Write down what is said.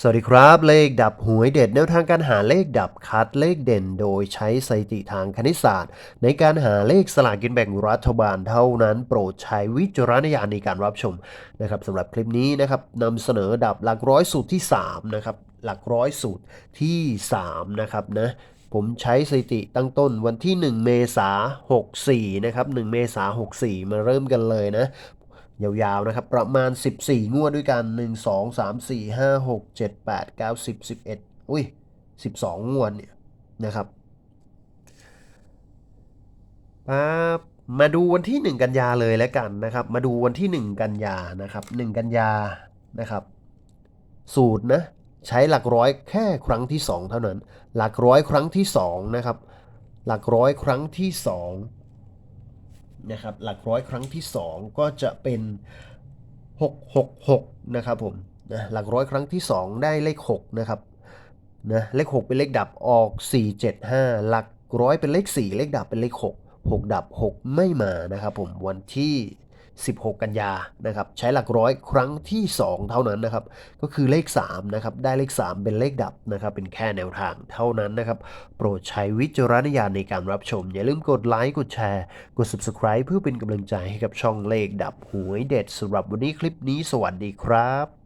สวัสดีครับ เลขดับหวยเด็ดแนวทางการหาเลขดับคัดเลขเด่นโดยใช้สถิติทางคณิตศาสตร์ ในการหาเลขสลากกินแบ่งรัฐบาลเท่านั้น โปรดใช้วิจารณญาณในการรับชมนะครับสำหรับคลิปนี้นะครับนำเสนอดับหลักร้อยสูตรที่3นะครับหลักร้อยสูตรที่3นะครับนะผมใช้สถิติตั้งต้นวันที่ 1 เมษา64นะครับ1เมษา64 มาเริ่มกันเลยนะ ยาวๆนะครับ ประมาณ 14 งวดด้วยกัน 1 2 3 4 5 6 7 8 9 10 11 อุ้ย 12 งวดเนี่ยนะครับปั๊บมาดูวันที่ 1 กันยาเลยแล้วกันนะครับ มาดูวันที่ 1 กันยานะครับ 1 กันยานะครับ สูตรนะใช้หลักร้อยแค่ครั้งที่ 2 เท่านั้น หลักร้อยครั้งที่2นะครับหลักร้อยครั้งที่ 2 นะครับหลักร้อยครั้งที่ 2 ก็จะเป็น 666 นะครับผมนะหลักร้อยครั้งที่ 2 ได้เลข 6 นะครับนะเลข 6 เป็นเลขดับออก 475 หลักร้อยเป็นเลข 4 เลขดับเป็นเลข 6 6 ดับ 6 ไม่มานะครับผมวันที่ 16 กันยานะครับใช้หลักร้อยครั้งที่ 2 เท่านั้นนะครับก็คือเลข3นะครับได้เลข 3 เป็นเลขดับนะครับเป็นแค่แนวทางเท่านั้นนะครับโปรดใช้วิจารณญาณในการรับชม อย่าลืมกดไลค์กดแชร์ กด Subscribe เพื่อเป็นกำลังใจให้กับช่องเลขดับหวยเด็ดสำหรับวันนี้คลิปนี้สวัสดีครับ